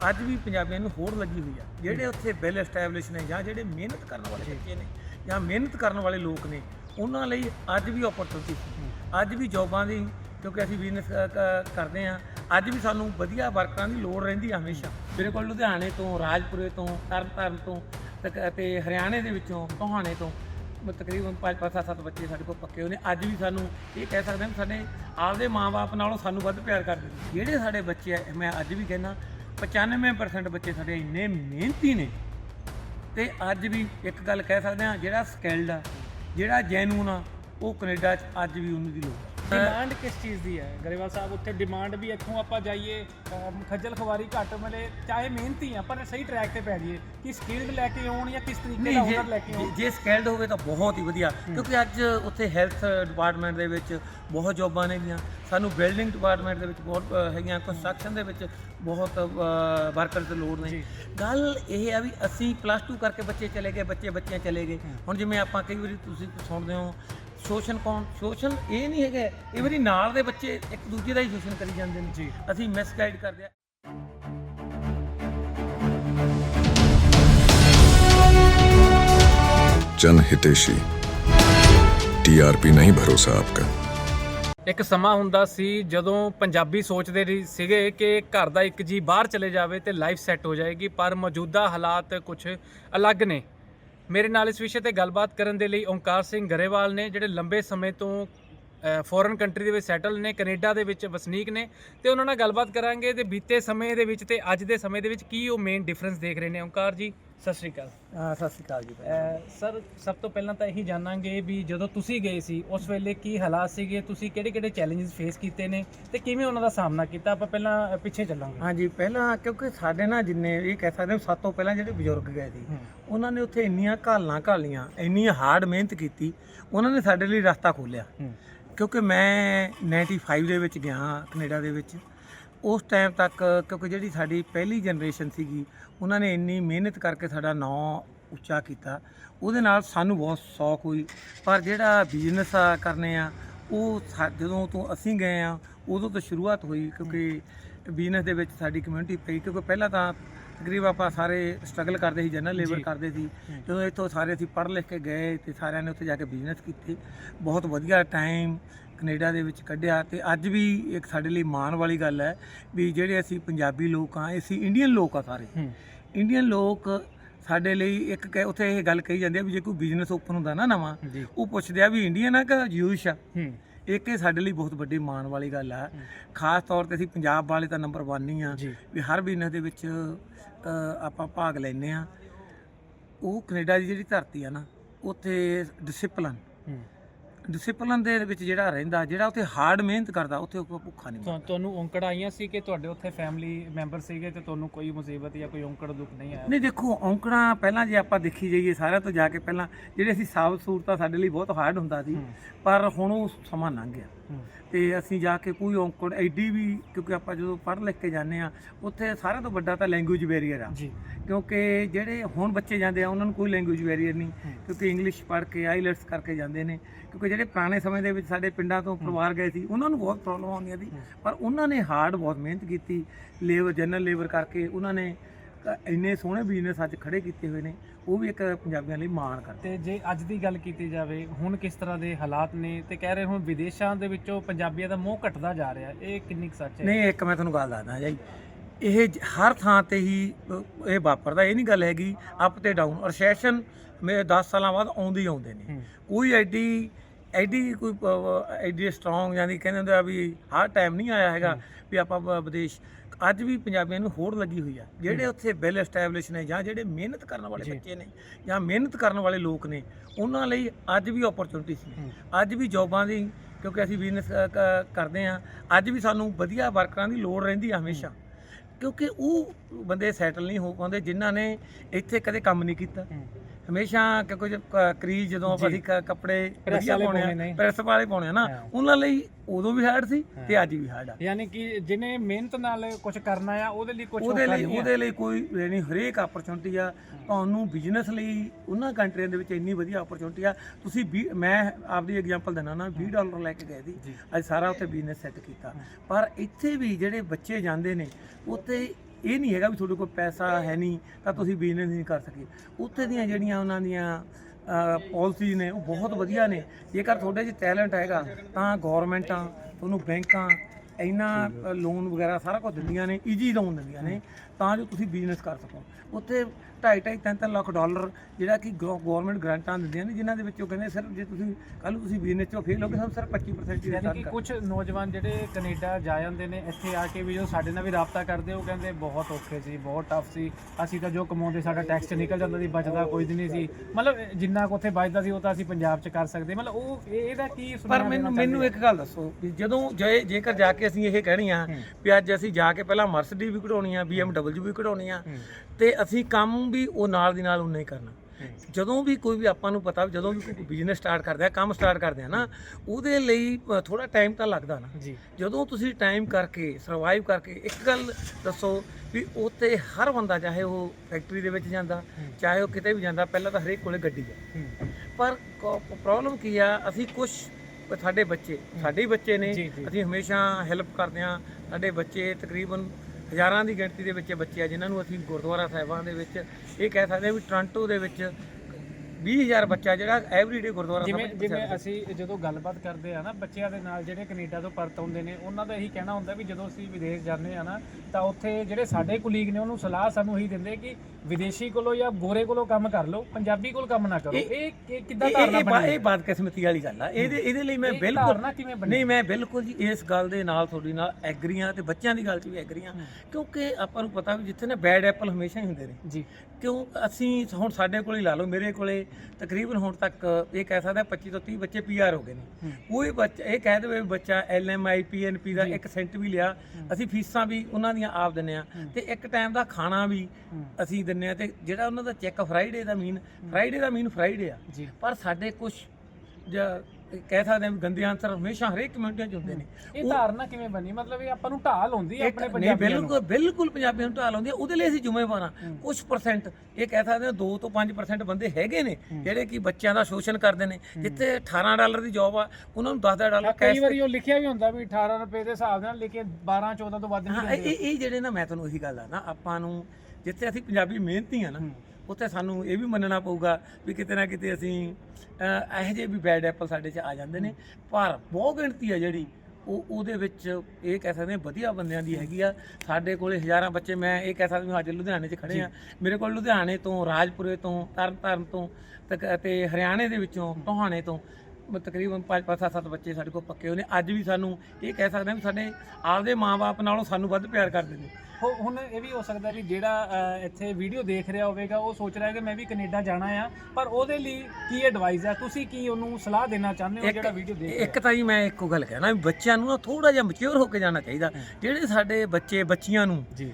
ਅੱਜ ਵੀ ਪੰਜਾਬੀਆਂ ਨੂੰ ਹੋੜ ਲੱਗੀ ਹੋਈ ਆ। ਜਿਹੜੇ ਉੱਥੇ ਵੈਲ ਐਸਟੈਬਲਿਸ਼ ਨੇ ਜਾਂ ਜਿਹੜੇ ਮਿਹਨਤ ਕਰਨ ਵਾਲੇ ਬੱਚੇ ਨੇ ਜਾਂ ਮਿਹਨਤ ਕਰਨ ਵਾਲੇ ਲੋਕ ਨੇ ਉਹਨਾਂ ਲਈ ਅੱਜ ਵੀ ਓਪਰਚੁਨਿਟੀ ਅੱਜ ਵੀ ਜੌਬਾਂ ਦੀ ਕਿਉਂਕਿ ਅਸੀਂ ਬਿਜ਼ਨਸ ਕਰਦੇ ਆ ਅੱਜ ਵੀ ਸਾਨੂੰ ਵਧੀਆ ਵਰਕਰਾਂ ਦੀ ਲੋੜ ਰਹਿੰਦੀ ਆ ਹਮੇਸ਼ਾ। ਮੇਰੇ ਕੋਲ ਲੁਧਿਆਣੇ ਤੋਂ ਰਾਜਪੁਰੇ ਤੋਂ ਤਰਨਤਾਰਨ ਤੋਂ ਤੇ ਹਰਿਆਣੇ ਦੇ ਵਿੱਚੋਂ ਟੋਹਾਣੇ ਤੋਂ ਮ- ਤਕਰੀਬਨ ਪੰਜ ਪੰਜ ਸੱਤ ਸੱਤ ਬੱਚੇ ਸਾਡੇ ਕੋਲ ਪੱਕੇ ਹੋਏ ਨੇ। ਅੱਜ ਵੀ ਸਾਨੂੰ ਇਹ ਕਹਿ ਸਕਦੇ ਹਾਂ ਸਾਡੇ ਆਪਦੇ ਮਾਪੇ ਨਾਲੋਂ ਸਾਨੂੰ ਵੱਧ ਪਿਆਰ ਕਰਦੇ ਨੇ। ਜਿਹੜੇ ਸਾਡੇ ਬੱਚੇ ਆ ਮੈਂ ਅੱਜ ਵੀ ਕਹਿੰਦਾ 95% ਬੱਚੇ ਸਾਡੇ ਇੰਨੇ ਮਿਹਨਤੀ ਨੇ। ਤੇ ਅੱਜ ਵੀ ਇੱਕ ਗੱਲ ਕਹਿ ਸਕਦੇ ਹਾਂ, ਜਿਹੜਾ ਸਕਿਲਡ ਆ, ਜਿਹੜਾ ਜੈਨੂਨ ਆ ਉਹ ਕੈਨੇਡਾ 'ਚ ਅੱਜ ਵੀ ਉਹਨੂੰ ਦੀ ਲੋੜ ਆ ਡਿਮਾਂਡ ਕਿਸ ਚੀਜ਼ ਦੀ ਹੈ? ਗਰੇਵਾਲ ਸਾਹਿਬ ਉੱਥੇ ਡਿਮਾਂਡ ਵੀ ਇੱਥੋਂ ਆਪਾਂ ਜਾਈਏ ਅਮ, ਖੱਜਲ ਖਵਾਰੀ ਘੱਟ ਮਿਲੇ ਚਾਹੇ ਮਿਹਨਤੀ ਆ ਪਰ ਸਹੀ ਟਰੈਕ ਤੇ ਪੈ ਜਾਈਏ। ਕਿ ਸਕਿਲਡ ਲੈ ਕੇ ਆਉਣ ਜਾਂ ਕਿਸ ਤਰੀਕੇ ਦਾ ਨਹੀਂ ਹੁਨਰ ਲੈ ਕੇ ਜੇ ਆਉਣ? ਜੇ ਸਕਿਲਡ ਹੋਵੇ ਤਾਂ ਬਹੁਤ ਹੀ ਵਧੀਆ। ਕਿਉਂਕਿ ਅੱਜ ਉੱਥੇ ਹੈਲਥ ਡਿਪਾਰਟਮੈਂਟ ਦੇ ਵਿੱਚ ਬਹੁਤ ਜੌਬਾਂ ਨੇਗੀਆਂ ਸਾਨੂੰ ਬਿਲਡਿੰਗ ਡਿਪਾਰਟਮੈਂਟ ਦੇ ਵਿੱਚ ਬਹੁਤ ਅ, ਹੈਗੀਆਂ। ਕੰਸਟਰਕਸ਼ਨ ਦੇ ਵਿੱਚ ਬਹੁਤ ਵਰਕਰ ਦੀ ਲੋੜ ਨੇ। ਗੱਲ ਇਹ ਆ ਵੀ ਅਸੀਂ ਪਲੱਸ 2 ਕਰਕੇ ਬੱਚੇ ਚਲੇ ਗਏ ਬੱਚੇ ਬੱਚੀਆਂ ਚਲੇ ਗਏ। ਹੁਣ ਜਿਵੇਂ ਆਪਾਂ ਕਈ ਵਾਰੀ ਤੁਸੀਂ ਸੁਣਦੇ ਹੋ ਸ਼ੋਸ਼ਣ ਕੌਣ ਸ਼ੋਸ਼ਣ ਇਹ ਨਹੀਂ ਹੈਗਾ ਇਹ ਵਾਰੀ ਨਾਲ ਦੇ ਬੱਚੇ ਇੱਕ ਦੂਜੇ ਦਾ ਹੀ ਸ਼ੋਸ਼ਣ ਕਰੀ ਜਾਂਦੇ ਨੇ ਜੀ। ਅਸੀਂ ਮਿਸਗਾਈਡ ਕਰਦੇ ਆ जन हितेशी टीआरपी नहीं भरोसा आपका ਇੱਕ ਸਮਾਂ ਹੁੰਦਾ ਸੀ ਜਦੋਂ ਪੰਜਾਬੀ ਸੋਚਦੇ ਰਹੀ ਸੀਗੇ ਕਿ ਘਰ ਦਾ ਇੱਕ ਜੀ ਬਾਹਰ ਚਲੇ ਜਾਵੇ ਤੇ ਲਾਈਫ ਸੈੱਟ ਹੋ ਜਾਏਗੀ ਪਰ ਮੌਜੂਦਾ ਹਾਲਾਤ ਕੁਝ ਅਲੱਗ ਨੇ ਮੇਰੇ ਨਾਲ ਇਸ ਵਿਸ਼ੇ ਤੇ ਗੱਲਬਾਤ ਕਰਨ ਦੇ ਲਈ ਓਮਕਾਰ ਸਿੰਘ ਗਰੇਵਾਲ ਨੇ, ਜਿਹੜੇ ਲੰਬੇ ਸਮੇਂ ਤੋਂ ਫੋਰਨ ਕੰਟਰੀ ਦੇ ਵਿੱਚ ਸੈਟਲ ਨੇ, ਕੈਨੇਡਾ ਦੇ ਵਿੱਚ ਵਸਨੀਕ ਨੇ ਤੇ ਉਹਨਾਂ ਨਾਲ ਗੱਲਬਾਤ ਕਰਾਂਗੇ ਤੇ ਬੀਤੇ ਸਮੇਂ ਦੇ ਵਿੱਚ ਤੇ ਅੱਜ ਦੇ ਸਮੇਂ ਦੇ ਵਿੱਚ ਕੀ ਉਹ ਮੇਨ ਡਿਫਰੈਂਸ ਦੇਖ ਰਹੇ ਨੇ। ਓਮਕਾਰ ਜੀ ਸਤਿ ਸ਼੍ਰੀ ਅਕਾਲ। ਅ, ਸਤਿ ਸ਼੍ਰੀ ਅਕਾਲ ਜੀ। ਸਰ ਸਭ ਤੋਂ ਪਹਿਲਾਂ ਤਾਂ ਇਹੀ ਜਾਣਾਂਗੇ ਵੀ ਜਦੋਂ ਤੁਸੀਂ ਗਏ ਸੀ ਉਸ ਵੇਲੇ ਕੀ ਹਾਲਾਤ ਸੀਗੇ? ਤੁਸੀਂ ਕਿਹੜੇ-ਕਿਹੜੇ ਚੈਲੰਜਸ ਫੇਸ ਕੀਤੇ ਨੇ ਤੇ ਕਿਵੇਂ ਉਹਨਾਂ ਦਾ ਸਾਹਮਣਾ ਕੀਤਾ? ਆਪਾਂ ਪਹਿਲਾਂ ਪਿੱਛੇ ਚੱਲਾਂਗੇ। ਹਾਂਜੀ ਪਹਿਲਾਂ ਕਿਉਂਕਿ ਸਾਡੇ ਨਾਲ ਜਿੰਨੇ ਇਹ ਕਹਿ ਸਕਦੇ ਹਾਂ ਸਭ ਤੋਂ ਪਹਿਲਾਂ ਜਿਹੜੇ ਬਜ਼ੁਰਗ ਗਏ ਸੀ ਉਹਨਾਂ ਨੇ ਉੱਥੇ ਇੰਨੀਆਂ ਘਾਲਾਂ ਘਾਲੀਆਂ ਇੰਨੀ ਹਾਰਡ ਮਿਹਨਤ ਕੀਤੀ ਉਹਨਾਂ ਨੇ ਸਾਡੇ ਲਈ ਰਸਤਾ ਖੋਲਿਆ ਕਿਉਂਕਿ ਮੈਂ 95 ਦੇ ਵਿੱਚ ਗਿਆ ਕੈਨੇਡਾ ਦੇ ਵਿੱਚ। ਉਸ ਟਾਈਮ ਤੱਕ ਕਿਉਂਕਿ ਜਿਹੜੀ ਸਾਡੀ ਪਹਿਲੀ ਜਨਰੇਸ਼ਨ ਸੀਗੀ ਉਹਨਾਂ ਨੇ ਇੰਨੀ ਮਿਹਨਤ ਕਰਕੇ ਸਾਡਾ ਨਾਂ ਉੱਚਾ ਕੀਤਾ। ਉਹਦੇ ਨਾਲ ਸਾਨੂੰ ਬਹੁਤ ਸ਼ੌਕ ਹੋਈ। ਪਰ ਜਿਹੜਾ ਬਿਜ਼ਨਸ ਆ ਕਰਨੇ ਆ ਉਹ ਜਦੋਂ ਤੋਂ ਅਸੀਂ ਗਏ ਆ ਉਦੋਂ ਤੋਂ ਸ਼ੁਰੂਆਤ ਹੋਈ ਕਿਉਂਕਿ ਬਿਜ਼ਨਸ ਦੇ ਵਿੱਚ ਸਾਡੀ ਕਮਿਊਨਿਟੀ ਪਈ। ਕਿਉਂਕਿ ਪਹਿਲਾਂ ਤਾਂ ਤਕਰੀਬਨ ਆਪਾਂ ਸਾਰੇ ਸਟਰਗਲ ਕਰਦੇ ਸੀ ਜਨਰਲ ਲੇਬਰ। ਕਰਦੇ ਸੀ। ਜਦੋਂ ਇੱਥੋਂ ਸਾਰੇ ਅਸੀਂ ਪੜ੍ਹ ਲਿਖ ਕੇ ਗਏ ਤੇ ਸਾਰਿਆਂ ਨੇ ਉੱਥੇ ਜਾ ਕੇ ਬਿਜ਼ਨਸ ਕੀਤੇ। ਬਹੁਤ ਵਧੀਆ ਟਾਈਮ ਕੈਨੇਡਾ ਦੇ ਵਿੱਚ ਕੱਢਿਆ ਤੇ ਅੱਜ ਵੀ ਇੱਕ ਸਾਡੇ ਲਈ ਮਾਣ ਵਾਲੀ ਗੱਲ ਹੈ ਵੀ ਜਿਹੜੇ ਅਸੀਂ ਪੰਜਾਬੀ ਲੋਕ ਆ ਅਸੀਂ ਇੰਡੀਅਨ ਲੋਕ ਆ ਸਾਰੇ। ਇੰਡੀਅਨ ਲੋਕ ਸਾਡੇ ਲਈ ਇੱਕ ਉੱਥੇ ਇਹ ਗੱਲ ਕਹੀ ਜਾਂਦੀ ਆ ਵੀ ਜੇ ਕੋਈ ਬਿਜ਼ਨਸ ਓਪਨ ਹੁੰਦਾ ਨਾ ਨਵਾਂ ਉਹ ਪੁੱਛਦੇ ਆ ਵੀ ਇੰਡੀਅਨ ਆ ਕਿ ਯੂਸ਼ ਆ? ਇੱਕ ਇਹ ਸਾਡੇ ਲਈ ਬਹੁਤ ਵੱਡੀ ਮਾਣ ਵਾਲੀ ਗੱਲ ਆ। ਖਾਸ ਤੌਰ ਤੇ ਅਸੀਂ ਪੰਜਾਬ ਵਾਲੇ ਤਾਂ ਨੰਬਰ 1 ਹੀ ਆ ਵੀ ਹਰ ਬਿਜ਼ਨਸ ਦੇ ਵਿੱਚ ਆਪਾਂ ਭਾਗ ਲੈਨੇ ਆ। ਉਹ ਕੈਨੇਡਾ ਦੀ ਜਿਹੜੀ ਧਰਤੀ ਆ ਨਾ ਉੱਥੇ ਡਿਸਪਲਨ ਡਿਸਪਲਨ ਦੇ ਵਿੱਚ ਜਿਹੜਾ ਰਹਿੰਦਾ ਜਿਹੜਾ ਉੱਥੇ ਹਾਰਡ ਮਿਹਨਤ ਕਰਦਾ ਉੱਥੇ ਉਹ ਭੁੱਖਾ ਨਹੀਂ ਮਰਦਾ। ਤੁਹਾ- ਤੁਹਾਨੂੰ ਔਂਕੜ ਆਈਆਂ ਸੀ ਕਿ ਤੁਹਾਡੇ ਉੱਥੇ ਫੈਮਿਲੀ ਮੈਂਬਰ ਸੀਗੇ ਤੇ ਤੁਹਾਨੂੰ ਕੋਈ ਮੁਸੀਬਤ ਜਾਂ ਕੋਈ ਔਂਕੜ ਦੁੱਖ ਨਹੀਂ ਆਇਆ ਨਹੀਂ ਦੇਖੋ ਔਂਕੜਾਂ ਪਹਿਲਾਂ ਜੇ ਆਪਾਂ ਦੇਖੀ ਜਾਈਏ ਸਾਰਿਆਂ ਤੋਂ ਜਾ ਕੇ ਪਹਿਲਾਂ ਜਿਹੜੇ ਅਸੀਂ ਸਾਬਤ ਸੂਰਤਾਂ ਸਾਡੇ ਲਈ ਬਹੁਤ ਹਾਰਡ ਹੁੰਦਾ ਸੀ। ਪਰ ਹੁਣ ਉਹ ਸਮਾਂ ਲੰਘ ਗਿਆ ਤੇ ਅਸੀਂ ਜਾ ਕੇ ਕੋਈ ਔਂਕੜ ਐਡੀ ਵੀ ਕਿਉਂਕਿ ਆਪਾਂ ਜਦੋਂ ਪੜ੍ਹ ਲਿਖ ਕੇ ਜਾਂਦੇ ਆ ਉੱਥੇ ਸਾਰਿਆਂ ਤੋਂ ਵੱਡਾ ਤਾਂ ਲੈਂਗੁਏਜ ਬੈਰੀਅਰ ਆ। ਜੀ। ਕਿਉਂਕਿ ਜਿਹੜੇ ਹੁਣ ਬੱਚੇ ਜਾਂਦੇ ਆ ਉਹਨਾਂ ਨੂੰ ਕੋਈ ਲੈਂਗੁਏਜ ਬੈਰੀਅਰ ਨਹੀਂ। ਕਿਉਂਕਿ ਇੰਗਲਿਸ਼ ਪੜ੍ਹ ਕੇ ਆਈਲੈਟਸ ਕਰਕੇ ਜਾਂਦੇ ਨੇ। ਕਿਉਂਕਿ ਜਿਹੜੇ ਪੁਰਾਣੇ ਸਮੇਂ ਦੇ ਵਿੱਚ ਸਾਡੇ ਪਿੰਡਾਂ ਤੋਂ ਪਰਿਵਾਰ ਗਏ ਸੀ ਉਹਨਾਂ ਨੂੰ ਬਹੁਤ ਪ੍ਰੋਬਲਮ ਆਉਂਦੀਆਂ ਸੀ। ਪਰ ਉਹਨਾਂ ਨੇ ਹਾਰਡ ਬਹੁਤ ਮਿਹਨਤ ਕੀਤੀ। ਲੇਬਰ ਜਨਰਲ ਲੇਬਰ ਕਰਕੇ ਉਹਨਾਂ ਨੇ ਇੰਨੇ ਸੋਹਣੇ ਬਿਜ਼ਨਸ ਅੱਜ ਖੜੇ ਕੀਤੇ ਹੋਏ ਨੇ। ਉਹ ਵੀ ਇੱਕ ਪੰਜਾਬੀਆਂ ਲਈ ਮਾਣ ਕਰਦੇ ਤੇ ਜੇ ਅੱਜ ਦੀ ਗੱਲ ਕੀਤੀ ਜਾਵੇ ਹੁਣ ਕਿਸ ਤਰ੍ਹਾਂ ਦੇ ਹਾਲਾਤ ਨੇ? ਤੇ ਕਹਿ ਰਹੇ ਹੁਣ ਵਿਦੇਸ਼ਾਂ ਦੇ ਵਿੱਚੋਂ ਪੰਜਾਬੀਆਂ ਦਾ ਮੋਹ ਘਟਦਾ ਜਾ ਰਿਹਾ। ਇਹ ਕਿੰਨੀ ਸੱਚ ਹੈ? ਨਹੀਂ ਇੱਕ ਮੈਂ ਤੁਹਾਨੂੰ ਗੱਲ ਦੱਸਦਾ ਜੀ। ਇਹ ਹਰ ਥਾਂ ਤੇ ਹੀ ਇਹ ਵਾਪਰਦਾ। ਇਹ ਨਹੀਂ ਗੱਲ ਹੈਗੀ ਅਪ ਤੇ ਡਾਊਨ ਰੈਸੈਸ਼ਨ ਮੇ 10 ਸਾਲਾਂ ਬਾਅਦ ਆਉਂਦੇ ਹੀ ਆਉਂਦੇ ਨੇ। ਕੋਈ ਐਡੀ ਐਡੀ ਕੋਈ ਐਡੀ ਸਟਰੋਂਗ ਯਾਨੀ ਕਹਿੰਦੇ ਹੁੰਦੇ ਆ ਵੀ ਹਰ ਟਾਈਮ ਨਹੀਂ ਆਇਆ ਹੈਗਾ ਵੀ ਆਪਾਂ ਵਿਦੇਸ਼ ਅੱਜ ਵੀ ਪੰਜਾਬੀਆਂ ਨੂੰ ਹੋੜ ਲੱਗੀ ਹੋਈ ਆ ਜਿਹੜੇ ਉੱਥੇ ਵੈਲ ਐਸਟੈਬਲਿਸ਼ ਨੇ ਜਾਂ ਜਿਹੜੇ ਮਿਹਨਤ ਕਰਨ ਵਾਲੇ। ਬੱਚੇ ਨੇ ਜਾਂ ਮਿਹਨਤ ਕਰਨ ਵਾਲੇ ਲੋਕ ਨੇ ਉਹਨਾਂ ਲਈ ਅੱਜ ਵੀ ਓਪਰਚੁਨਿਟੀ ਸੀ ਹੂੰ। ਅੱਜ ਵੀ ਜੌਬਾਂ ਦੀ ਕਿਉਂਕਿ ਅਸੀਂ ਬਿਜ਼ਨਸ ਕਰਦੇ ਆ ਅੱਜ ਵੀ ਸਾਨੂੰ ਵਧੀਆ ਵਰਕਰਾਂ ਦੀ ਲੋੜ ਰਹਿੰਦੀ ਆ ਹਮੇਸ਼ਾ ਕਿਉਂਕਿ ਉਹ ਬੰਦੇ ਸੈਟਲ ਨਹੀਂ ਹੋ ਪਾਉਂਦੇ ਜਿਨ੍ਹਾਂ ਨੇ ਇੱਥੇ ਕਦੇ ਕੰਮ ਨਹੀਂ ਕੀਤਾ। ਹਮੇਸ਼ਾ ਕਿਉਂਕਿ ਜੇ ਕ- ਕਰੀਜ਼ ਜਦੋਂ ਆਪਾਂ ਕ- ਕੱਪੜੇ ਪ੍ਰੈਸ ਵਧੀਆ ਵਾਲੇ ਪਾਉਣੇ ਪਾਉਣੇ ਆ। ਪ੍ਰੈਸ ਵਾਲੇ ਪਾਉਣੇ ਆ ਨਾ ਹਾਂ। ਉਹਨਾਂ ਲਈ ਉਦੋਂ ਵੀ ਹਾਰਡ ਸੀ। ਤੇ ਅੱਜ ਵੀ ਹਾਰਡ ਆ। ਯਾਨੀ ਕਿ ਜਿਹਨੇ ਮਿਹਨਤ ਨਾਲ ਕੁਝ ਕਰਨਾ ਆ ਉਹਦੇ ਲਈ ਕੁਝ ਉਹਦੇ ਲਈ ਉਹਦੇ ਲਈ ਕੋਈ ਨਹੀਂ ਹਰੇਕ ਆਪਰਚੁਨਿਟੀ ਆ। ਤੁਹਾਨੂੰ ਬਿਜ਼ਨਸ ਲਈ ਉਹਨਾਂ ਕੰਟਰੀਆਂ ਦੇ ਵਿੱਚ ਇੰਨੀ ਵਧੀਆ ਆਪਰਚੁਨਿਟੀ ਆ। ਤੁਸੀਂ ਵੀਹ- ਮੈਂ ਆਪਦੀ ਐਗਜ਼ਾਮਪਲ ਦਿੰਦਾ ਨਾ 20 ਡਾਲਰ ਲੈ ਕੇ ਗਏ ਸੀ। ਅੱਜ ਸਾਰਾ ਉੱਥੇ ਬਿਜ਼ਨਸ ਸੈੱਟ ਕੀਤਾ। ਪਰ ਇੱਥੇ ਵੀ ਜਿਹੜੇ ਬੱਚੇ ਜਾਂਦੇ ਨੇ ਉੱਥੇ ਇਹ ਨਹੀਂ ਹੈਗਾ ਵੀ ਤੁਹਾਡੇ ਕੋਲ ਪੈਸਾ ਹੈ ਨਹੀਂ, ਤਾਂ ਤੁਸੀਂ ਬਿਜ਼ਨਸ ਨਹੀਂ ਕਰ ਸਕੇ। ਉੱਥੇ ਦੀਆਂ ਜਿਹੜੀਆਂ ਉਹਨਾਂ ਦੀਆਂ ਪਾਲਿਸੀ ਨੇ, ਉਹ ਬਹੁਤ ਵਧੀਆ ਨੇ। ਜੇਕਰ ਤੁਹਾਡੇ 'ਚ ਟੈਲੈਂਟ ਹੈਗਾ, ਤਾਂ ਗਵਰਨਮੈਂਟਾਂ ਤੁਹਾਨੂੰ ਬੈਂਕਾਂ, ਇੰਨਾ ਲੋਨ ਵਗੈਰਾ ਸਾਰਾ ਕੁਝ ਦਿੰਦੀਆਂ ਨੇ ਈਜੀ ਲੋਨ ਦਿੰਦੀਆਂ ਨੇ, ਤਾਂ ਜੋ ਤੁਸੀਂ ਬਿਜ਼ਨਸ ਕਰ ਸਕੋ। ਉੱਥੇ 2.5 2.5 3 3 ਲੱਖ ਡਾਲਰ ਜਿਹੜਾ ਕਿ ਗਵਰਨਮੈਂਟ ਗ੍ਰਾਂਟਾਂ ਦਿੰਦੀਆਂ ਨੇ ਜਿਨ੍ਹਾਂ ਦੇ ਵਿੱਚ ਕਹਿੰਦੇ ਸਿਰਫ ਜੇ ਤੁਸੀਂ ਕੱਲ ਨੂੰ ਤੁਸੀਂ ਬਿਜ਼ਨਸ 'ਚੋਂ ਫੇਲ ਹੋ ਗਏ ਸਾਨੂੰ ਸਿਰਫ 25% ਹੀ ਯਾਨੀ ਕਿ ਕੁਝ ਨੌਜਵਾਨ ਜਿਹੜੇ ਕੈਨੇਡਾ ਜਾ ਜਾਂਦੇ ਨੇ ਇੱਥੇ ਆ ਕੇ ਵੀ ਜੋ ਸਾਡੇ ਨਾਲ ਵੀ ਰਾਬਤਾ ਕਰਦੇ ਉਹ ਕਹਿੰਦੇ ਬਹੁਤ ਔਖੇ ਸੀ ਬਹੁਤ ਟਫ ਸੀ। ਅਸੀਂ ਤਾਂ ਜੋ ਕਮਾਉਂਦੇ ਸਾਡਾ ਟੈਕਸ ਨਿਕਲ ਜਾਂਦਾ ਸੀ ਬਚਦਾ ਕੁਝ ਨਹੀਂ ਸੀ। ਮਤਲਬ ਜਿੰਨਾ ਕੁ ਉੱਥੇ ਬਚਦਾ ਸੀ ਉਹ ਤਾਂ ਅਸੀਂ ਪੰਜਾਬ ਚ ਕਰ ਸਕਦੇ। ਮਤਲਬ ਉਹ ਇਹ- ਇਹਦਾ ਕੀ ਪਰ ਮੈਨੂੰ ਮੈਨੂੰ ਇੱਕ ਗੱਲ ਦੱਸੋ ਵੀ ਜਦੋਂ ਜੇ ਜੇਕਰ ਜਾ ਕੇ ਅਸੀਂ ਇਹ ਕਹਿਣੀ ਆ ਵੀ ਅੱਜ ਅਸੀਂ ਜਾ ਕੇ ਪਹਿਲਾਂ ਮਰਸਡੀ ਵੀ ਕਢਾਉਣੀ ਆ BMW ਵੀ ਕਢਾਉਣੀ ਆ ਤੇ ਅਸੀਂ ਕੰਮ ਵੀ ਉਹ ਨਾਲ ਦੀ ਨਾਲ ਉਨਾ ਹੀ ਕਰਨਾ। ਜਦੋਂ ਵੀ ਕੋਈ ਵੀ ਆਪਾਂ ਨੂੰ ਪਤਾ ਜਦੋਂ ਵੀ ਕੋਈ ਬਿਜ਼ਨਸ ਸਟਾਰਟ ਕਰਦੇ ਆ ਕੰਮ ਸਟਾਰਟ ਕਰਦੇ ਆ ਨਾ ਉਹਦੇ ਲਈ ਥੋੜਾ ਟਾਈਮ ਤਾਂ ਲੱਗਦਾ ਨਾ। ਜਦੋਂ ਤੁਸੀਂ ਟਾਈਮ ਕਰਕੇ ਸਰਵਾਈਵ ਕਰਕੇ ਇੱਕ ਗੱਲ ਦੱਸੋ ਵੀ ਉੱਥੇ ਹਰ ਬੰਦਾ ਚਾਹੇ ਉਹ ਫੈਕਟਰੀ ਦੇ ਵਿੱਚ ਜਾਂਦਾ ਚਾਹੇ ਉਹ ਕਿਤੇ ਵੀ ਜਾਂਦਾ ਪਹਿਲਾਂ ਤਾਂ ਹਰੇਕ ਕੋਲੇ ਗੱਡੀ ਹੈ। ਪਰ ਪ੍ਰੋਬਲਮ ਕੀ ਆ ਅਸੀਂ ਕੁਝ ਸਾਡੇ ਬੱਚੇ ਸਾਡੇ ਹੀ ਬੱਚੇ ਨੇ। ਅਸੀਂ ਹਮੇਸ਼ਾ ਹੈਲਪ ਕਰਦੇ ਆ ਸਾਡੇ ਬੱਚੇ ਤਕਰੀਬਨ ਹਜ਼ਾਰਾਂ ਦੀ ਗਿਣਤੀ ਦੇ ਵਿੱਚ ਬੱਚੇ ਆ, ਜਿਨ੍ਹਾਂ ਨੂੰ ਅਸੀਂ ਗੁਰਦੁਆਰਾ ਸਾਹਿਬਾਂ ਦੇ ਵਿੱਚ ਇਹ ਕਹਿ ਸਕਦੇ ਹਾਂ ਵੀ ਟੋਰਾਂਟੋ ਦੇ ਵਿੱਚ 20000 ਬੱਚਾ ਜਿਹੜਾ ਐਵਰੀਡੇ ਗੁਰਦੁਆਰਾ ਜਿਵੇਂ ਜਿਵੇਂ ਅਸੀਂ ਜਦੋਂ ਗੱਲਬਾਤ ਕਰਦੇ ਆ ਨਾ ਬੱਚਿਆਂ ਦੇ ਨਾਲ ਜਿਹੜੇ ਕੈਨੇਡਾ ਤੋਂ ਪਰਤ ਆਉਂਦੇ ਨੇ ਉਹਨਾਂ ਦਾ ਇਹੀ ਕਹਿਣਾ ਹੁੰਦਾ ਵੀ ਜਦੋਂ ਅਸੀਂ ਵਿਦੇਸ਼ ਜਾਂਦੇ ਆ ਨਾ ਤਾਂ ਉੱਥੇ ਜਿਹੜੇ ਸਾਡੇ ਕੁਲੀਗ ਨੇ ਉਹਨੂੰ ਸਲਾਹ ਸਾਨੂੰ ਇਹੀ ਦਿੰਦੇ ਕਿ ਵਿਦੇਸ਼ੀ ਕੋਲੋਂ ਜਾਂ ਗੋਰੇ ਕੋਲੋਂ ਕੰਮ ਕਰ ਲਓ ਪੰਜਾਬੀ ਕੋਲ ਕੰਮ ਨਾ ਕਰੋ। ਇਹ- ਕਿੱਦਾਂ ਧਾਰਨਾ ਬਣੀ ਇਹ ਬਾਤ ਕਿਸਮਤੀ ਵਾਲੀ ਗੱਲ ਆ। ਇਹਦੇ ਇਹਦੇ ਲਈ ਮੈਂ ਬਿਲਕੁਲ ਧਾਰਨਾ ਕਿਵੇਂ ਬਣੀ ਨਹੀਂ ਮੈਂ ਬਿਲਕੁਲ ਜੀ ਇਸ ਗੱਲ ਦੇ ਨਾਲ ਤੁਹਾਡੀ ਨਾਲ ਐਗਰੀ ਹਾਂ ਤੇ ਬੱਚਿਆਂ ਦੀ ਗੱਲ 'ਚ ਵੀ ਐਗਰੀ ਹਾਂ। ਕਿਉਂਕਿ ਆਪਾਂ ਨੂੰ ਪਤਾ ਵੀ ਜਿੱਥੇ ਨਾ ਬੈਡ ਐਪਲ ਹਮੇਸ਼ਾ ਹੀ ਹੁੰਦੇ ਨੇ। ਜੀ। ਕਿਉਂ? ਅਸੀਂ ਹੁਣ ਸਾਡੇ ਕੋਲ ਹੀ ਲਾ ਲਓ ਮੇਰੇ ਕੋਲੇ ਤਕਰੀਬਨ ਹੁਣ ਤੱਕ ਇਹ ਕਹਿ ਸਕਦਾ 25 ਤੋਂ 30 ਬੱਚੇ ਪੀਆਰ ਹੋ ਗਏ ਨੇ। ਕੋਈ ਬੱਚਾ ਇਹ ਕਹਿ ਦੇਵੇ ਬੱਚਾ ਐਲਐਮਆਈ ਪੀਐਨਪੀ ਦਾ 1 ਸੈਂਟ ਵੀ ਲਿਆ ਅਸੀਂ ਫੀਸਾਂ ਵੀ ਉਹਨਾਂ ਦੀਆਂ ਆਪ ਦਿੰਨੇ ਆ ਤੇ ਇੱਕ ਟਾਈਮ ਦਾ ਖਾਣਾ ਵੀ ਅਸੀਂ ਦਿੰਨੇ ਆ ਤੇ ਜਿਹੜਾ ਉਹਨਾਂ ਦਾ ਚੈੱਕ ਫਰਾਈਡੇ ਦਾ ਮੀਨ ਫਰਾਈਡੇ ਦਾ ਮੀਨ ਫਰਾਈਡੇ ਆ। ਪਰ ਸਾਡੇ ਕੁਝ ਜਾਂ ਕਹਿ ਸਕਦੇ ਹਾਂ ਵੀ ਗੰਦੇ ਆਨਸਰ ਹਮੇਸ਼ਾ ਹਰੇਕ ਕਮਿਊਨਿਟੀਆਂ 'ਚ ਹੁੰਦੇ ਨੇ। ਇਹ ਧਾਰਨਾ ਕਿਵੇਂ ਬਣੀ? ਮਤਲਬ ਇਹ ਆਪਾਂ ਨੂੰ ਢਾਲ ਹੁੰਦੀ ਹੈ ਆਪਣੇ ਨਹੀਂ ਪੰਜਾਬੀਆਂ ਨੂੰ। ਬਿਲਕੁਲ ਬਿਲਕੁਲ ਪੰਜਾਬੀਆਂ ਨੂੰ ਢਾਲ ਆਉਂਦੀ ਹੈ ਉਹਦੇ ਲਈ ਅਸੀਂ ਜ਼ਿੰਮੇਵਾਰ ਹਾਂ। ਕੁਝ ਪਰਸੈਂਟ ਇਹ ਕਹਿ ਸਕਦੇ ਹਾਂ 2 ਤੋਂ 5% ਬੰਦੇ ਹੈਗੇ ਨੇ ਜਿਹੜੇ ਕਿ ਬੱਚਿਆਂ ਦਾ ਸ਼ੋਸ਼ਣ ਕਰਦੇ ਨੇ ਜਿੱਥੇ 18 ਡਾਲਰ ਦੀ ਜੌਬ ਆ ਉਹਨਾਂ ਨੂੰ 10 ਡਾਲਰ ਕਈ ਕੈਸ਼ ਵਾਰੀ ਉਹ ਲਿਖਿਆ ਵੀ ਹੁੰਦਾ ਵੀ 18 ਰੁਪਏ ਦੇ ਹਿਸਾਬ ਨਾਲ ਲੇਕਿਨ 12 14 ਤੋਂ ਵੱਧ ਨਹੀਂ ਇਹ ਜਿਹੜੇ ਨਾ ਮੈਂ ਤੁਹਾਨੂੰ ਇਹੀ ਗੱਲ ਆ ਨਾ ਆਪਾਂ ਨੂੰ ਜਿੱਥੇ ਅਸੀਂ ਪੰਜਾਬੀ ਮਿਹਨਤੀ ਆ ਨਾ ਉੱਥੇ ਸਾਨੂੰ ਇਹ ਵੀ ਮੰਨਣਾ ਪਊਗਾ ਵੀ ਕਿਤੇ ਨਾ ਕਿਤੇ ਅਸੀਂ ਇਹੋ ਜਿਹੇ ਵੀ ਬੈਡ ਐਪਲ ਸਾਡੇ 'ਚ ਆ ਜਾਂਦੇ ਨੇ। ਪਰ ਬਹੁਤ ਗਿਣਤੀ ਆ ਜਿਹੜੀ ਉਹ ਉਹਦੇ ਵਿੱਚ ਇਹ ਕਹਿ ਸਕਦੇ ਵਧੀਆ ਬੰਦਿਆਂ ਦੀ ਹੈਗੀ ਆ। ਸਾਡੇ ਕੋਲੇ ਹਜ਼ਾਰਾਂ ਬੱਚੇ ਮੈਂ ਇਹ ਕਹਿ ਸਕਦਾ ਹਾਂ ਅੱਜ ਲੁਧਿਆਣੇ 'ਚ ਖੜੇ ਆ। ਮੇਰੇ ਕੋਲ ਲੁਧਿਆਣੇ ਤੋਂ ਰਾਜਪੁਰੇ ਤੋਂ ਤਰਨਤਾਰਨ ਤੋਂ ਤੇ ਹਰਿਆਣੇ ਦੇ ਵਿੱਚੋਂ ਟੋਹਾਣੇ ਤੋਂ ਤਕਰੀਬਨ 5 5 7 ਬੱਚੇ ਸਾਡੇ ਕੋਲ ਪੱਕੇ ਹੋਏ ਨੇ। ਅੱਜ ਵੀ ਸਾਨੂੰ ਇਹ ਕਹਿ ਸਕਦੇ ਹਾਂ ਵੀ ਸਾਡੇ ਆਪਦੇ ਮਾਪੇ ਨਾਲੋਂ ਸਾਨੂੰ ਵੱਧ ਪਿਆਰ ਕਰਦੇ ਨੇ। ਹੁਣ ਇਹ ਵੀ ਹੋ ਸਕਦਾ ਵੀ ਜਿਹੜਾ ਇੱਥੇ ਵੀਡੀਓ ਦੇਖ ਰਿਹਾ ਹੋਵੇਗਾ ਉਹ ਸੋਚ ਰਿਹਾ ਕਿ ਮੈਂ ਵੀ ਕੈਨੇਡਾ ਜਾਣਾ ਆ। ਪਰ ਉਹਦੇ ਲਈ ਕੀ ਐਡਵਾਈਸ ਹੈ ਤੁਸੀਂ ਕੀ ਉਹਨੂੰ ਸਲਾਹ ਦੇਣਾ ਚਾਹੁੰਦੇ ਹੋ ਜਿਹੜਾ ਵੀਡੀਓ ਦੇਖ ਰਿਹਾ? ਇੱਕ ਤਾਂ ਜੀ ਮੈਂ ਇੱਕੋ ਗੱਲ ਕਹਿਣਾ ਵੀ ਬੱਚਿਆਂ ਨੂੰ ਨਾ ਥੋੜਾ ਜਿਹਾ ਮੈਚੁਰ ਹੋ ਕੇ ਜਾਣਾ ਚਾਹੀਦਾ। ਜਿਹੜੇ ਸਾਡੇ ਬੱਚੇ ਬੱਚੀਆਂ ਨੂੰ ਜੀ।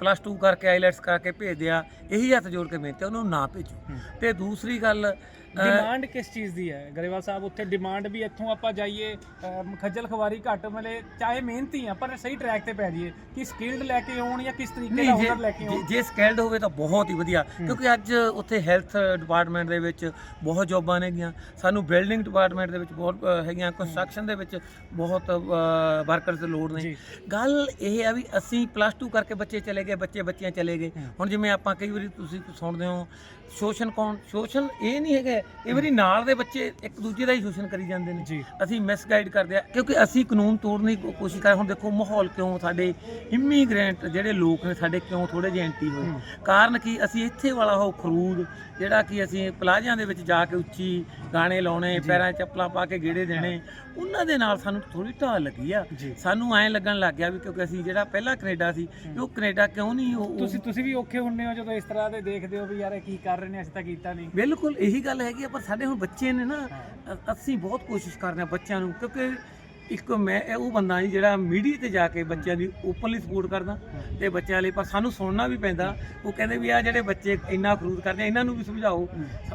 ਪਲੱਸ 2 ਕਰਕੇ ਆਈਲੈਟਸ ਕਰਕੇ ਭੇਜਦੇ ਆ ਇਹੀ ਹੱਥ ਜੋੜ ਕੇ ਬੇਨਤੀ ਉਹਨਾਂ ਨੂੰ ਨਾ ਭੇਜੋ ਤੇ ਦੂਸਰੀ ਗੱਲ ਡਿਮਾਂਡ ਕਿਸ ਚੀਜ਼ ਦੀ ਹੈ? ਗਰੇਵਾਲ ਸਾਹਿਬ ਉੱਥੇ ਡਿਮਾਂਡ ਵੀ ਇੱਥੋਂ ਆਪਾਂ ਜਾਈਏ ਅਮ, ਖੱਜਲ ਖਵਾਰੀ ਘੱਟ ਮਿਲੇ ਚਾਹੇ ਮਿਹਨਤੀ ਆ ਪਰ ਸਹੀ ਟਰੈਕ ਤੇ ਪੈ ਜਾਈਏ। ਕਿ ਸਕਿਲਡ ਲੈ ਕੇ ਆਉਣ ਜਾਂ ਕਿਸ ਤਰੀਕੇ ਦਾ ਨਹੀਂ ਹੁਨਰ ਲੈ ਕੇ ਜੇ ਆਉਣ? ਜੇ ਸਕੈਲਡ ਹੋਵੇ ਤਾਂ ਬਹੁਤ ਹੀ ਵਧੀਆ ਕਿਉਂਕਿ ਅੱਜ ਉੱਥੇ ਹੈਲਥ ਡਿਪਾਰਟਮੈਂਟ ਦੇ ਵਿੱਚ ਬਹੁਤ ਜੌਬਾਂ ਨੇਗੀਆਂ। ਸਾਨੂੰ ਬਿਲਡਿੰਗ ਡਿਪਾਰਟਮੈਂਟ ਦੇ ਵਿੱਚ ਬਹੁਤ ਅ, ਹੈਗੀਆਂ ਕੰਸਟਰਕਸ਼ਨ ਦੇ ਵਿੱਚ ਬਹੁਤ ਵਰਕਰਸ ਦੀ ਲੋੜ ਨੇ। ਜੀ। ਗੱਲ ਇਹ ਆ ਵੀ ਅਸੀਂ ਪਲੱਸ 2 ਕਰਕੇ ਬੱਚੇ ਚਲੇ ਗਏ ਬੱਚੇ ਬੱਚੀਆਂ ਚਲੇ ਗਏ। ਹੁਣ ਜਿਵੇਂ ਆਪਾਂ ਕਈ ਵਾਰੀ ਤੁਸੀਂ ਸੁਣਦੇ ਹੋ ਸ਼ੋਸ਼ਣ ਕੌਣ ਸ਼ੋਸ਼ਣ ਇਹ ਨਹੀਂ ਹੈਗਾ ਇਹ ਵਾਰੀ ਨਾਲ ਦੇ ਬੱਚੇ ਇੱਕ ਦੂਜੇ ਦਾ ਹੀ ਸ਼ੋਸ਼ਣ ਕਰੀ ਜਾਂਦੇ ਨੇ। ਜੀ। ਅਸੀਂ ਮਿਸਗਾਈਡ ਕਰਦੇ ਆ ਕਿਉਂਕਿ ਅਸੀਂ ਕਾਨੂੰਨ ਤੋੜਨ ਦੀ ਕੋਸ਼ਿਸ਼ ਕਰ ਹੁਣ ਦੇਖੋ ਮਾਹੌਲ ਕਿਉਂ ਸਾਡੇ ਇਮੀਗ੍ਰੈਂਟ ਜਿਹੜੇ ਲੋਕ ਨੇ ਸਾਡੇ ਕਿਉਂ ਥੋੜੇ ਜਿਹੇ ਐਂਟੀ ਹੋਏ? ਕਾਰਨ ਕੀ? ਅਸੀਂ ਇੱਥੇ ਵਾਲਾ ਉਹ ਖਰੂਦ ਜਿਹੜਾ ਕਿ ਅਸੀਂ ਪਲਾਜ਼ਿਆਂ ਦੇ ਵਿੱਚ ਜਾ ਕੇ ਉੱਚੀ ਗਾਣੇ ਲਾਉਣੇ ਪੈਰਾਂ ਚੱਪਲਾਂ ਪਾ ਕੇ ਗੇੜੇ ਦੇਣੇ ਉਹਨਾਂ ਦੇ ਨਾਲ ਸਾਨੂੰ ਥੋੜੀ ਢਾਲ ਲੱਗੀ ਆ। ਸਾਨੂੰ ਐਂ ਲੱਗਣ ਲੱਗ ਗਿਆ ਵੀ ਕਿਉਂਕਿ ਅਸੀਂ ਜਿਹੜਾ ਪਹਿਲਾ ਕੈਨੇਡਾ ਸੀ ਉਹ ਕੈਨੇਡਾ ਕਿਉਂ ਨਹੀਂ ਉਹ- ਤੁਸੀਂ ਤੁਸੀਂ ਵੀ ਔਖੇ ਹੁੰਨੇ ਹੋ ਜਦੋਂ ਇਸ ਤਰ੍ਹਾਂ ਦੇ ਦੇਖਦੇ ਹੋ ਵੀ ਯਾਰ ਇਹ ਕੀ ਕਰ ਰਹੇ ਨੇ ਅਸੀਂ ਤਾਂ ਕੀਤਾ ਨਹੀਂ। ਬਿਲਕੁਲ ਇਹੀ ਗੱਲ ਹੈਗੀ ਆ ਪਰ ਸਾਡੇ ਹੁਣ ਬੱਚੇ ਨੇ ਨਾ ਅਸੀਂ ਬਹੁਤ ਕੋਸ਼ਿਸ਼ ਕਰਦੇ ਹਾਂ ਬੱਚਿਆਂ ਨੂੰ ਕਿਉਂਕਿ ਇੱਕ ਮੈਂ ਇਹ ਉਹ ਬੰਦਾ ਨਹੀਂ ਜਿਹੜਾ ਮੀਡੀਆ ਤੇ ਜਾ ਕੇ ਬੱਚਿਆਂ ਦੀ ਓਪਨਲੀ ਸਪੋਰਟ ਕਰਦਾ ਤੇ ਬੱਚਿਆਂ ਲਈ ਪਰ ਸਾਨੂੰ ਸੁਣਨਾ ਵੀ ਪੈਂਦਾ। ਉਹ ਕਹਿੰਦੇ ਵੀ ਆ ਜਿਹੜੇ ਬੱਚੇ ਇੰਨਾ ਖਰੂਦ ਕਰਦੇ ਆ ਇਹਨਾਂ ਨੂੰ ਵੀ ਸਮਝਾਓ।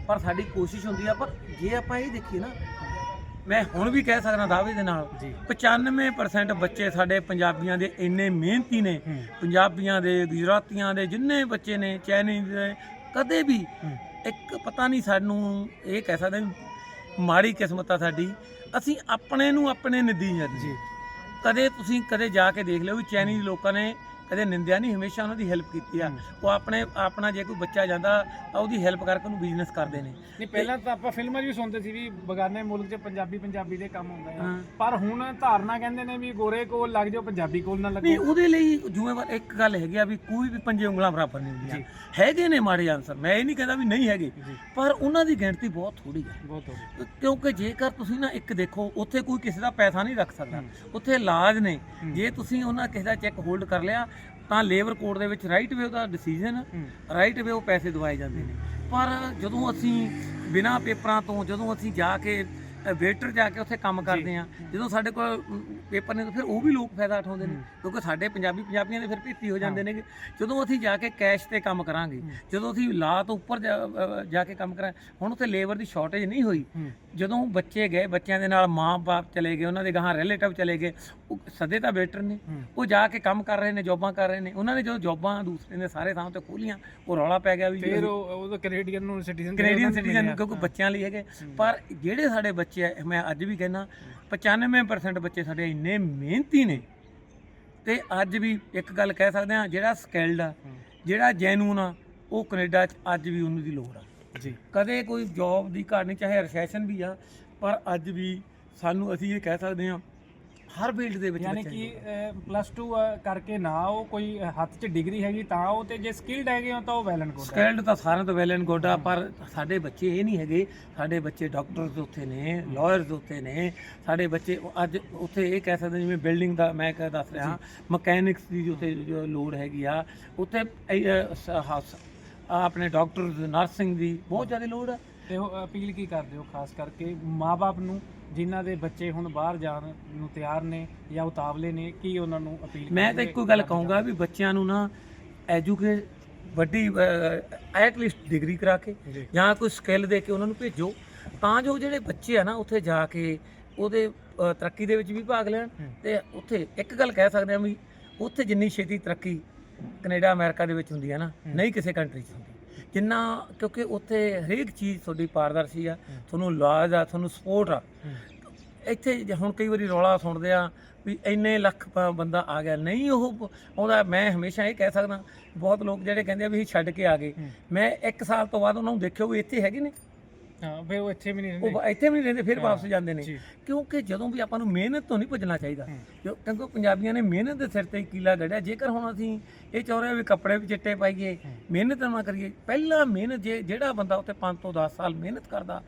ਪਰ ਸਾਡੀ ਕੋਸ਼ਿਸ਼ ਹੁੰਦੀ ਆ ਪਰ ਜੇ ਆਪਾਂ ਇਹ ਦੇਖੀਏ ਨਾ ਮੈਂ ਹੁਣ ਵੀ ਕਹਿ ਸਕਦਾ ਦਾਅਵੇ ਦੇ ਨਾਲ ਜੀ। 95% ਬੱਚੇ ਸਾਡੇ ਪੰਜਾਬੀਆਂ ਦੇ ਇੰਨੇ ਮਿਹਨਤੀ ਨੇ ਪੰਜਾਬੀਆਂ ਦੇ ਗੁਜਰਾਤੀਆਂ ਦੇ ਜਿੰਨੇ ਬੱਚੇ ਨੇ ਚਾਈਨੀਜ਼ ਦੇ ਕਦੇ ਵੀ ਇੱਕ ਪਤਾ ਨਹੀਂ ਸਾਨੂੰ ਇਹ ਕਹਿ ਸਕਦੇ ਮਾੜੀ ਕਿਸਮਤ ਆ ਸਾਡੀ ਅਸੀਂ ਆਪਣੇ ਨੂੰ ਆਪਣੇ ਨਦੀ ਜਾਂਦੇ ਜੀ। ਕਦੇ ਤੁਸੀਂ ਕਦੇ ਜਾ ਕੇ ਦੇਖ ਲਿਓ ਵੀ ਚਾਈਨੀਜ਼ ਲੋਕਾਂ ਨੇ ਕਦੇ ਨਿੰਦਿਆ ਨਹੀਂ ਹਮੇਸ਼ਾ ਉਹਨਾਂ ਦੀ ਹੈਲਪ ਕੀਤੀ ਆ। ਉਹ ਆਪਣੇ ਆਪਣਾ ਜੇ ਕੋਈ ਬੱਚਾ ਜਾਂਦਾ ਤਾਂ ਉਹਦੀ ਹੈਲਪ ਕਰਕੇ ਉਹਨੂੰ ਬਿਜ਼ਨਸ ਕਰਦੇ ਨੇ। ਨਹੀਂ ਪਹਿਲਾਂ ਤਾਂ ਆਪਾਂ ਫਿਲਮਾਂ 'ਚ ਵੀ ਸੁਣਦੇ ਸੀ ਵੀ ਬਗਾਨੇ ਮੁਲਕ 'ਚ ਪੰਜਾਬੀ ਪੰਜਾਬੀ ਦੇ ਕੰਮ ਹੁੰਦਾ ਹੈ। ਪਰ ਹੁਣ ਧਾਰਨਾ ਕਹਿੰਦੇ ਨੇ ਵੀ ਗੋਰੇ ਕੋਲ ਲੱਗ ਜਾਓ ਪੰਜਾਬੀ ਕੋਲ ਨਾ ਨਹੀਂ ਲੱਗੋ ਉਹਦੇ ਲਈ ਜ਼ਿੰਮੇਵਾਰ ਇੱਕ ਗੱਲ ਹੈਗੀ ਆ ਵੀ ਕੋਈ ਵੀ ਪੰਜੇ ਉਂਗਲਾਂ ਬਰਾਬਰ ਨਹੀਂ ਹੁੰਦੀਆਂ। ਹੈਗੇ ਨੇ ਮਾੜੇ ਆਨਸਰ ਮੈਂ ਇਹ ਨਹੀਂ ਕਹਿੰਦਾ ਵੀ ਨਹੀਂ ਹੈਗੇ ਪਰ ਉਹਨਾਂ ਦੀ ਗਿਣਤੀ ਬਹੁਤ ਥੋੜੀ ਹੈ ਬਹੁਤ ਗਿਆ ਕਿਉਂਕਿ ਜੇਕਰ ਤੁਸੀਂ ਨਾ ਇੱਕ ਦੇਖੋ ਉੱਥੇ ਕੋਈ ਕਿਸੇ ਦਾ ਪੈਸਾ ਨਹੀਂ ਰੱਖ ਸਕਦਾ। ਉੱਥੇ ਇਲਾਜ ਨੇ। ਜੇ ਤੁਸੀਂ ਉਹਨਾਂ ਕਿਸੇ ਦਾ ਚੈੱਕ ਹੋਲਡ ਕਰ ਲਿਆ ਤਾਂ ਲੇਬਰ ਕੋਡ ਦੇ ਵਿੱਚ ਰਾਈਟ ਵੇ ਉਹਦਾ ਡਿਸੀਜਨ ਰਾਈਟ ਵੇ ਉਹ ਪੈਸੇ ਦਵਾਏ ਜਾਂਦੇ ਨੇ। ਪਰ ਜਦੋਂ ਅਸੀਂ ਬਿਨਾ ਪੇਪਰਾਂ ਤੋਂ ਜਦੋਂ ਅਸੀਂ ਜਾ ਕੇ ਵੇਟਰ ਜਾ ਕੇ ਉੱਥੇ ਕੰਮ ਕਰਦੇ ਆ। ਜਦੋਂ ਸਾਡੇ ਕੋਲ ਪੇਪਰ ਨੇ ਤਾਂ ਫਿਰ ਉਹ ਵੀ ਲੋਕ ਫਾਇਦਾ ਉਠਾਉਂਦੇ ਨੇ ਕਿਉਂਕਿ ਸਾਡੇ ਪੰਜਾਬੀ ਪੰਜਾਬੀਆਂ ਦੇ ਫਿਰ ਭੀਤੀ ਹੋ ਜਾਂਦੇ ਨੇ ਜਦੋਂ ਅਸੀਂ ਜਾ ਕੇ ਕੈਸ਼ ਤੇ ਕੰਮ ਕਰਾਂਗੇ ਜਦੋਂ ਅਸੀਂ ਲਾ ਤੋਂ ਉੱਪਰ ਜਾ- ਕੇ ਕੰਮ ਕਰਾਂ ਹੁਣ ਉੱਥੇ ਲੇਬਰ ਦੀ ਸ਼ਾਰਟੇਜ ਨਹੀਂ ਹੋਈ। ਜਦੋਂ ਬੱਚੇ ਗਏ ਬੱਚਿਆਂ ਦੇ ਨਾਲ ਮਾਂ-ਬਾਪ ਚਲੇ ਗਏ ਉਹਨਾਂ ਦੇ ਗਾਹਾਂ ਰਿਲੇਟਿਵ ਚਲੇ ਗਏ ਉਹ ਸਦੇ ਤਾਂ ਵੇਟਰ ਨੇ। ਉਹ ਜਾ ਕੇ ਕੰਮ ਕਰ ਰਹੇ ਨੇ ਜੌਬਾਂ ਕਰ ਰਹੇ ਨੇ। ਉਹਨਾਂ ਨੇ ਜਦੋਂ ਜੌਬਾਂ ਦੂਸਰੇ ਨੇ ਸਾਰੇ ਥਾਂ ਤੇ ਖੋਲੀਆਂ ਉਹ ਰੌਲਾ ਪੈ ਗਿਆ ਵੀ ਫਿਰ ਉਹ ਉਹ ਕੈਨੇਡੀਅਨ ਨੂੰ ਸਿਟੀਜ਼ਨ ਕੈਨੇਡੀਅਨ ਸਿਟੀਜ਼ਨ ਕਿਉਂਕਿ ਬੱਚਿਆਂ ਲਈ ਹੈਗੇ। ਪਰ ਜਿਹੜੇ ਸਾਡੇ ਬੱਚੇ ਆ ਮੈਂ ਅੱਜ ਵੀ ਕਹਿੰਦਾ 95% ਬੱਚੇ ਸਾਡੇ ਇੰਨੇ ਮਿਹਨਤੀ ਨੇ। ਤੇ ਅੱਜ ਵੀ ਇੱਕ ਗੱਲ ਕਹਿ ਸਕਦੇ ਆ ਜਿਹੜਾ ਸਕਿਲਡ ਆ ਜਿਹੜਾ ਜੈਨੂਨ ਆ ਉਹ ਕੈਨੇਡਾ 'ਚ ਅੱਜ ਵੀ ਉਹਨੂੰ ਦੀ ਲੋੜ ਆ। ਜੀ। ਕਦੇ ਕੋਈ ਜੌਬ ਦੀ ਘਾਟ ਨਹੀਂ ਚਾਹੇ ਰੈਸੈਸ਼ਨ ਵੀ ਆ ਪਰ ਅੱਜ ਵੀ ਸਾਨੂੰ ਅਸੀਂ ਇਹ ਕਹਿ ਸਕਦੇ ਆ ਹਰ ਫੀਲਡ ਦੇ ਵਿੱਚ ਯਾਨੀ ਕਿ ਪਲੱਸ 2 ਕਰਕੇ ਨਾ ਉਹ ਕੋਈ ਹੱਥ 'ਚ ਡਿਗਰੀ ਹੈਗੀ ਤਾਂ ਉਹ ਤੇ ਜੇ ਸਕਿਲਡ ਹੈਗੇ ਹੋ ਤਾਂ ਉਹ ਵੈਲ ਐਂਡ ਗੁੱਡ ਸਕਿਲਡ ਤਾਂ ਸਾਰਿਆਂ ਤੋਂ ਵੈਲ ਐਂਡ ਗੁੱਡ ਆ ਪਰ ਸਾਡੇ ਬੱਚੇ ਇਹ ਨਹੀਂ ਹੈਗੇ ਸਾਡੇ ਬੱਚੇ ਡਾਕਟਰਸ ਉੱਥੇ ਨੇ ਲਾਇਰਸ ਉੱਥੇ ਨੇ ਸਾਡੇ ਬੱਚੇ ਅੱਜ ਉੱਥੇ ਇਹ ਕਹਿ ਸਕਦੇ ਜਿਵੇਂ ਬਿਲਡਿੰਗ ਦਾ ਮੈਂ ਕਹਿ ਦੱਸ ਰਿਹਾ ਮਕੈਨਿਕਸ ਦੀ ਉੱਥੇ ਜੋ ਲੋੜ ਹੈਗੀ ਆ ਉੱਥੇ ਆਪਣੇ ਡਾਕਟਰਸ ਨਰਸਿੰਗ ਦੀ ਬਹੁਤ ਜ਼ਿਆਦਾ ਲੋੜ ਆ। ਤੇ ਉਹ ਅਪੀਲ ਕੀ ਕਰਦੇ ਹੋ ਖਾਸ ਕਰਕੇ ਮਾਪੇ ਨੂੰ ਜਿਨ੍ਹਾਂ ਦੇ ਬੱਚੇ ਹੁਣ ਬਾਹਰ ਜਾਣ ਨੂੰ ਤਿਆਰ ਨੇ ਜਾਂ ਉਤਾਵਲੇ ਨੇ ਕੀ ਉਹਨਾਂ ਨੂੰ ਅਪੀਲ ਮੈਂ ਤਾਂ? ਇੱਕੋ ਗੱਲ ਕਹੂੰਗਾ ਵੀ ਬੱਚਿਆਂ ਨੂੰ ਨਾ ਐਜੂਕੇਟ ਵੱਡੀ ਐਟ ਲੀਸਟ ਡਿਗਰੀ ਕਰਾ ਕੇ ਜੀ। ਕੋਈ ਸਕਿੱਲ ਦੇ ਕੇ ਉਹਨਾਂ ਨੂੰ ਭੇਜੋ ਤਾਂ ਜੋ ਜਿਹੜੇ ਬੱਚੇ ਆ ਨਾ ਉੱਥੇ ਜਾ ਕੇ ਉਹਦੇ ਤਰੱਕੀ ਦੇ ਵਿੱਚ ਵੀ ਭਾਗ ਲੈਣ ਤੇ ਉੱਥੇ ਇੱਕ ਗੱਲ ਕਹਿ ਸਕਦੇ ਆ ਵੀ ਉੱਥੇ ਜਿੰਨੀ ਛੇਤੀ ਤਰੱਕੀ ਕੈਨੇਡਾ ਅਮਰੀਕਾ ਦੇ ਵਿੱਚ ਹੁੰਦੀ ਹੈ ਨਾ ਨਹੀਂ ਕਿਸੇ ਕੰਟਰੀ 'ਚ ਹੁੰਦੀ ਜਿੰਨਾ ਕਿਉਂਕਿ ਉੱਥੇ ਹਰੇਕ ਚੀਜ਼ ਤੁਹਾਡੀ ਪਾਰਦਰਸ਼ੀ ਆ ਤੁਹਾਨੂੰ ਲਾਜ ਆ ਤੁਹਾਨੂੰ ਸਪੋਰਟ ਆ। ਇੱਥੇ ਹੁਣ ਕਈ ਵਾਰੀ ਰੌਲਾ ਸੁਣਦੇ ਆ ਵੀ ਇੰਨੇ ਲੱਖ ਬੰਦਾ ਆ ਗਿਆ ਨਹੀਂ ਉਹ ਆਉਂਦਾ ਮੈਂ ਹਮੇਸ਼ਾ ਇਹ ਕਹਿ ਸਕਦਾ ਬਹੁਤ ਲੋਕ ਜਿਹੜੇ ਕਹਿੰਦੇ ਆ ਵੀ ਅਸੀਂ ਛੱਡ ਕੇ ਆ ਗਏ। ਮੈਂ ਇੱਕ ਸਾਲ ਤੋਂ ਬਾਅਦ ਉਹਨਾਂ ਨੂੰ ਦੇਖਿਓ ਵੀ ਇੱਥੇ ਹੈਗੇ ਨੇ। ਹਾਂ ਫਿਰ ਉਹ ਇੱਥੇ ਵੀ ਨਹੀਂ ਰਹਿੰਦੇ। ਇੱਥੇ ਵੀ ਨਹੀਂ ਰਹਿੰਦੇ ਫਿਰ ਵਾਪਸ ਜਾਂਦੇ ਨੇ। ਕਿਉਂਕਿ ਜਦੋਂ ਵੀ ਆਪਾਂ ਨੂੰ ਮਿਹਨਤ ਤੋਂ ਨਹੀਂ ਭੱਜਣਾ ਚਾਹੀਦਾ। ਕਿਉਂਕਿ ਪੰਜਾਬੀਆਂ ਨੇ ਮਿਹਨਤ ਦੇ ਸਿਰ ਤੇ ਹੀ ਕੀਲਾ ਗੜਿਆ ਜੇਕਰ ਹੁਣ ਅਸੀਂ ਇਹ ਚਾਹ ਰਹੇ ਹਾਂ ਵੀ ਕੱਪੜੇ ਵੀ ਚਿੱਟੇ ਪਾਈਏ ਮਿਹਨਤ ਨਾ ਕਰੀਏ ਪਹਿਲਾਂ ਮਿਹਨਤ ਜੇ ਜਿਹੜਾ ਬੰਦਾ ਉੱਥੇ 5 ਤੋਂ 10 ਸਾਲ ਮਿਹਨਤ ਕਰਦਾ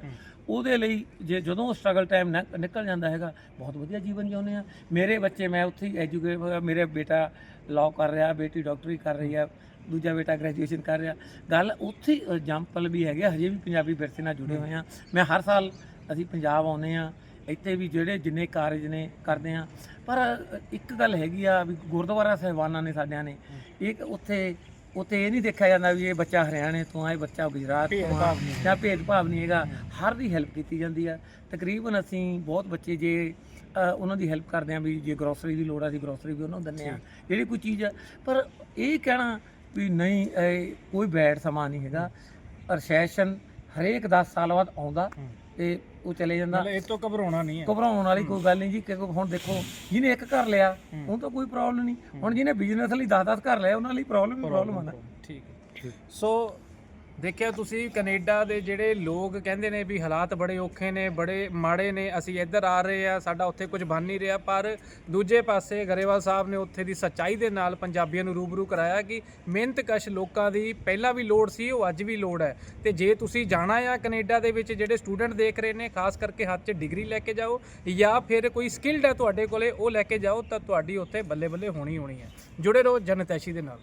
ਉਹਦੇ ਲਈ ਜੇ ਜਦੋਂ ਸਟਰਗਲ ਟਾਈਮ ਨਿਕਲ ਜਾਂਦਾ ਹੈਗਾ ਬਹੁਤ ਵਧੀਆ ਜੀਵਨ ਜਿਉਂਦੇ ਆ। ਮੇਰੇ ਬੱਚੇ ਮੈਂ ਉੱਥੇ ਹੀ ਐਜੂਕੇਟ ਮੇਰੇ ਬੇਟਾ ਲਾਅ ਕਰ ਰਿਹਾ ਬੇਟੀ ਡਾਕਟਰੀ ਕਰ ਰਹੀ ਆ। ਦੂਜਾ ਬੇਟਾ ਗ੍ਰੈਜੂਏਸ਼ਨ ਕਰ ਰਿਹਾ। ਗੱਲ ਉੱਥੇ ਐਗਜ਼ਾਮਪਲ ਵੀ ਹੈਗੇ ਹਜੇ ਵੀ ਪੰਜਾਬੀ ਵਿਰਸੇ ਨਾਲ ਜੁੜੇ ਹੋਏ ਆ। ਮੈਂ ਹਰ ਸਾਲ ਅਸੀਂ ਪੰਜਾਬ ਆਉਂਦੇ ਆ ਇੱਥੇ ਵੀ ਜਿਹੜੇ ਜਿੰਨੇ ਕਾਰਜ ਨੇ ਕਰਦੇ ਆ। ਪਰ ਇੱਕ ਗੱਲ ਹੈਗੀ ਆ ਵੀ ਗੁਰਦੁਆਰਾ ਸਾਹਿਬਾਨਾਂ ਨੇ ਸਾਡਿਆਂ ਨੇ ਇੱਕ ਉੱਥੇ ਉੱਥੇ ਇਹ ਨਹੀਂ ਦੇਖਿਆ ਜਾਂਦਾ ਵੀ ਇਹ ਬੱਚਾ ਹਰਿਆਣੇ ਤੋਂ ਆ ਇਹ ਬੱਚਾ ਗੁਜਰਾਤ ਤੋਂ ਆ ਜਾਂ ਭੇਦਭਾਵ ਨਹੀਂ ਹੈਗਾ। ਹਰ ਦੀ ਹੈਲਪ ਕੀਤੀ ਜਾਂਦੀ ਆ। ਤਕਰੀਬਨ ਅਸੀਂ ਬਹੁਤ ਬੱਚੇ ਜੇ ਉਹਨਾਂ ਦੀ ਹੈਲਪ ਕਰਦੇ ਆ ਵੀ ਜੇ ਗਰੋਸਰੀ ਦੀ ਲੋੜ ਆ ਅਸੀਂ ਗਰੋਸਰੀ ਵੀ ਉਹਨਾਂ ਨੂੰ ਦਿੰਦੇ ਆ। ਜਿਹੜੀ ਕੋਈ ਚੀਜ਼ ਆ। ਪਰ ਇਹ ਕਹਿਣਾ ਵੀ ਨਹੀਂ ਇਹ ਕੋਈ ਬੈਡ ਸਮਾਂ ਨਹੀਂ ਹੈਗਾ। ਰਸੈਸ਼ਨ ਹਰੇਕ 10 ਸਾਲ ਬਾਅਦ ਆਉਂਦਾ ਤੇ ਉਹ ਚਲੇ ਜਾਂਦਾ। ਮਤਲਬ ਇਹ ਤੋਂ ਘਬਰਾਉਣਾ ਨਹੀਂ ਹੈ। ਘਬਰਾਉਣ ਵਾਲੀ ਕੋਈ ਗੱਲ ਨਹੀਂ ਜੀ ਕਿਉਂਕਿ ਹੁਣ ਦੇਖੋ ਜਿਹਨੇ ਇੱਕ ਘਰ ਲਿਆ ਉਹ ਤਾਂ ਕੋਈ ਪ੍ਰੋਬਲਮ ਨਹੀਂ। ਹੁਣ ਜਿਹਨੇ ਬਿਜ਼ਨਸ ਲਈ 10-10 ਘਰ ਲਿਆ ਉਹਨਾਂ ਲਈ ਪ੍ਰੋਬਲਮ ਹੀ ਪ੍ਰੋਬਲਮ ਆਉਂਦਾ ਠੀਕ ਸੋ ਦੇਖਿਆ ਤੁਸੀਂ ਕੈਨੇਡਾ ਦੇ ਜਿਹੜੇ ਲੋਕ ਕਹਿੰਦੇ ਨੇ ਵੀ ਹਾਲਾਤ ਬੜੇ ਔਖੇ ਨੇ, ਬੜੇ ਮਾੜੇ ਨੇ, ਅਸੀਂ ਇੱਧਰ ਆ ਰਹੇ ਆ, ਸਾਡਾ ਉੱਥੇ ਕੁਝ ਬਣ ਨਹੀਂ ਰਿਹਾ, ਪਰ ਦੂਜੇ ਪਾਸੇ ਗਰੇਵਾਲ ਸਾਹਿਬ ਨੇ ਉੱਥੇ ਦੀ ਸੱਚਾਈ ਦੇ ਨਾਲ ਪੰਜਾਬੀਆਂ ਨੂੰ ਰੂਬਰੂ ਕਰਾਇਆ ਕਿ ਮਿਹਨਤਕਸ਼ ਲੋਕਾਂ ਦੀ ਪਹਿਲਾਂ ਵੀ ਲੋੜ ਸੀ, ਉਹ ਅੱਜ ਵੀ ਲੋੜ ਹੈ। ਤੇ ਜੇ ਤੁਸੀਂ ਜਾਣਾ ਆ ਕੈਨੇਡਾ ਦੇ ਵਿੱਚ ਜਿਹੜੇ ਸਟੂਡੈਂਟ ਦੇਖ ਰਹੇ ਨੇ, ਖਾਸ ਕਰਕੇ ਹੱਥ 'ਚ ਡਿਗਰੀ ਲੈ ਕੇ ਜਾਓ ਜਾਂ ਫਿਰ ਕੋਈ ਸਕਿੱਲਡ ਹੈ ਤੁਹਾਡੇ ਕੋਲੇ, ਉਹ ਲੈ ਕੇ ਜਾਓ, ਤਾਂ ਤੁਹਾਡੀ ਉੱਥੇ ਬੱਲੇ ਬੱਲੇ ਹੋਣੀ ਹੋਣੀ ਹੈ। ਜੁੜੇ ਰਹੋ ਜਨਤੈਸ਼ੀ ਦੇ ਨਾਲ।